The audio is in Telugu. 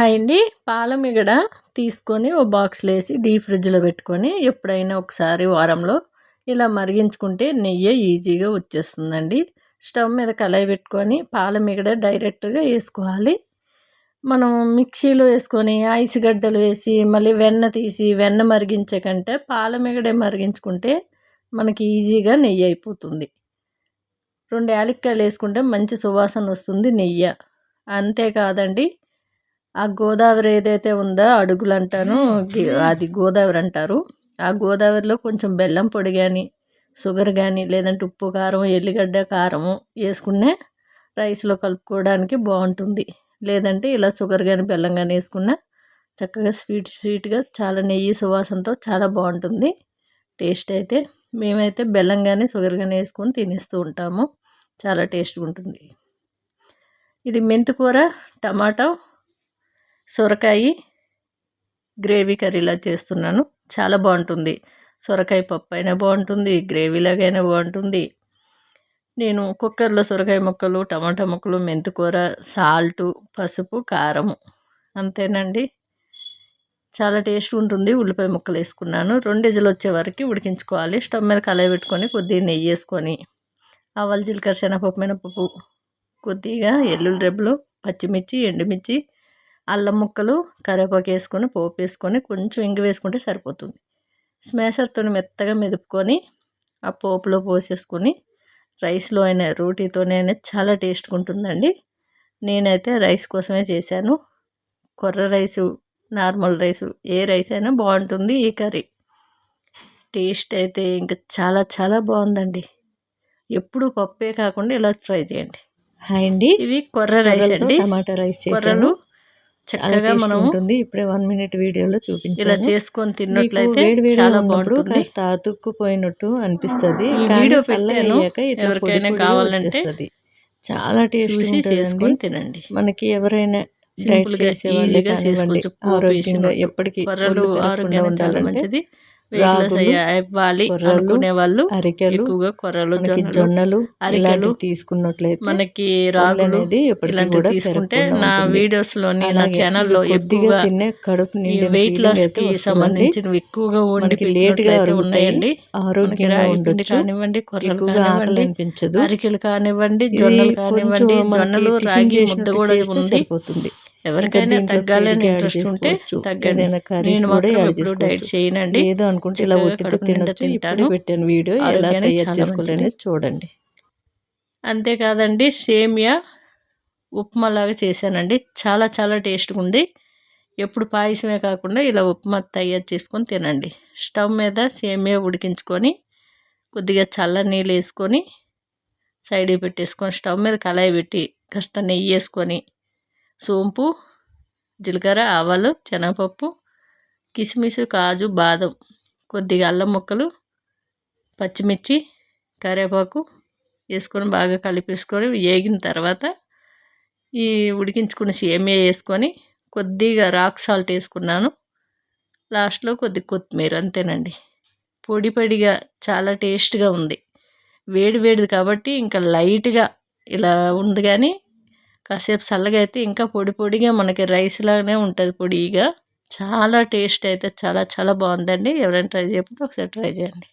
హాయ్ అండి పాల మిగడ తీసుకొని ఓ బాక్స్లో వేసి డీప్ ఫ్రిడ్జ్లో పెట్టుకొని ఎప్పుడైనా ఒకసారి వారంలో ఇలా మరిగించుకుంటే నెయ్యి ఈజీగా వచ్చేస్తుందండి. స్టవ్ మీద కళాయి పెట్టుకొని పాల మిగడ డైరెక్ట్గా వేసుకోవాలి. మనం మిక్సీలో వేసుకొని ఐస్ గడ్డలు వేసి మళ్ళీ వెన్న తీసి వెన్న మరిగించే కంటే పాల మిగడే మరిగించుకుంటే మనకి ఈజీగా నెయ్యి అయిపోతుంది. రెండు యాలక్కాయలు వేసుకుంటే మంచి సువాసన వస్తుంది నెయ్యి. అంతేకాదండి ఆ గోదావరి ఏదైతే ఉందో అడుగులు అంటాను అది గోదావరి అంటారు. ఆ గోదావరిలో కొంచెం బెల్లం పొడి కానీ షుగర్ కానీ లేదంటే ఉప్పు కారం ఎల్లిగడ్డ కారము వేసుకునే రైస్లో కలుపుకోవడానికి బాగుంటుంది. లేదంటే ఇలా షుగర్ కానీ బెల్లం కానీ వేసుకున్న చక్కగా స్వీట్ స్వీట్గా చాలా నెయ్యి సువాసనతో చాలా బాగుంటుంది. టేస్ట్ అయితే మేమైతే బెల్లం కానీ షుగర్ కానీ వేసుకొని తినేస్తూ ఉంటాము. చాలా టేస్ట్గా ఉంటుంది. ఇది మెంతికూర టమాటో సొరకాయ గ్రేవీ కర్రీలా చేస్తున్నాను. చాలా బాగుంటుంది. సొరకాయ పప్పు అయినా బాగుంటుంది గ్రేవీలాగైనా బాగుంటుంది. నేను కుక్కర్లో సొరకాయ ముక్కలు టమాటా ముక్కలు మెంతికూర సాల్టు పసుపు కారము అంతేనండి. చాలా టేస్ట్ ఉంటుంది. ఉల్లిపాయ ముక్కలు వేసుకున్నాను. రెండు ఇజలు వచ్చే వరకు ఉడికించుకోవాలి. స్టవ్ మీద కలయి పెట్టుకొని కొద్దిగా నెయ్యి వేసుకొని ఆవాలు జీలకర్ర శనగపప్పు మినపప్పు కొద్దిగా ఎల్లుల్లి రెబ్బలు పచ్చిమిర్చి ఎండుమిర్చి అల్లం ముక్కలు కరివేపాకు వేసుకొని పోపు వేసుకొని కొంచెం ఇంగి వేసుకుంటే సరిపోతుంది. స్మాషర్తో మెత్తగా మెదుపుకొని ఆ పోపులో పోసేసుకొని రైస్లో అయినా రోటీతోనైనా చాలా టేస్ట్గా ఉంటుందండి. నేనైతే రైస్ కోసమే చేశాను. కొర్ర రైసు నార్మల్ రైసు ఏ రైస్ అయినా బాగుంటుంది ఈ కర్రీ. టేస్ట్ అయితే ఇంకా చాలా చాలా బాగుందండి. ఎప్పుడు పప్పే కాకుండా ఇలా ట్రై చేయండి. హాయ్ అండి. ఇవి కొర్ర రైస్ అండి. టమాటా రైస్ కొర్రలు చక్కగా మనం ఉంటుంది. ఇప్పుడే వన్ మినిట్ వీడియోలో చూపించి ఇలా చేసుకొని తిన్నట్లయితే చాలా బాగుంటుంది. కాస్త అతుక్కుపోయినట్టు అనిపిస్తుంది. వీడియో పెట్టాను ఎవరికైనా కావాలంటే చాలా టేస్ట్ చేసుకొని తినండి. మనకి ఎవరైనా డైట్ చేసే ఈజీగా చేసుకోవచ్చు ఆరోగ్యంగా ఎప్పటికీ ఆరోగ్యంగా ఉండాలంటే మంచిది. ఇవ్వాలి అనుకునే వాళ్ళు అరికెలు ఎక్కువగా కొర్రలు జొన్నలు. అరికెలు తీసుకున్నట్లయితే మనకి రాగులు అనేది ఇలాంటివి తీసుకుంటే నా వీడియోస్లోని నా ఛానల్లో ఎక్కువగా తినే కడుపు వెయిట్ లాస్కి సంబంధించినవి ఎక్కువగా వండి లేట్గా ఉన్నాయండి. ఆరోగ్యంగా పిండి కానివ్వండి కొర్రలు కానివ్వండి అనిపించదు అరికెలు కానివ్వండి జొన్నలు కానివ్వండి జొన్నలు రాగి ముద్ద కూడా ఉంది. ఎవరికైనా తగ్గాలని ఇంట్రెస్ట్ ఉంటే తగ్గండి. నేను మాత్రం ఎప్పుడు డైట్ చేయనండి. ఏదో అనుకుంటే ఇలా ఒట్టితో తినొచ్చు. ఇప్పుడు పెట్టాను వీడియో ఎలా తయారు చేసుకోవాలనేది చూడండి. అంతేకాదండి సేమియా ఉప్మా లాగా చేశానండి. చాలా చాలా టేస్ట్గా ఉంది. ఎప్పుడు పాయసమే కాకుండా ఇలా ఉప్మా తయారు చేసుకొని తినండి. స్టవ్ మీద సేమియా ఉడికించుకొని కొద్దిగా చల్ల నీళ్ళు వేసుకొని సైడ్కి పెట్టేసుకొని స్టవ్ మీద కళాయి పెట్టి కాస్త నెయ్యి వేసుకొని సోంపు జీలకర్ర ఆవాలు శనగపప్పు కిస్మిస్ కాజు బాదం కొద్దిగా అల్లం ముక్కలు పచ్చిమిర్చి కరివేపాకు వేసుకొని బాగా కలిపేసుకొని వేగిన తర్వాత ఈ ఉడికించుకున్న సేమియా వేసుకొని కొద్దిగా రాక్ సాల్ట్ వేసుకున్నాను. లాస్ట్లో కొద్ది కొత్తిమీర అంతేనండి. పొడి పొడిగా చాలా టేస్ట్గా ఉంది. వేడి వేడిది కాబట్టి ఇంకా లైట్గా ఇలా ఉంది కానీ కాసేపు చల్లగా అయితే ఇంకా పొడి పొడిగా మనకి రైస్ లాగానే ఉంటుంది పొడిగా. చాలా టేస్ట్ అయితే చాలా చాలా బాగుందండి ఎవరైనా ట్రై చేయకపోతే ఒకసారి ట్రై చేయండి.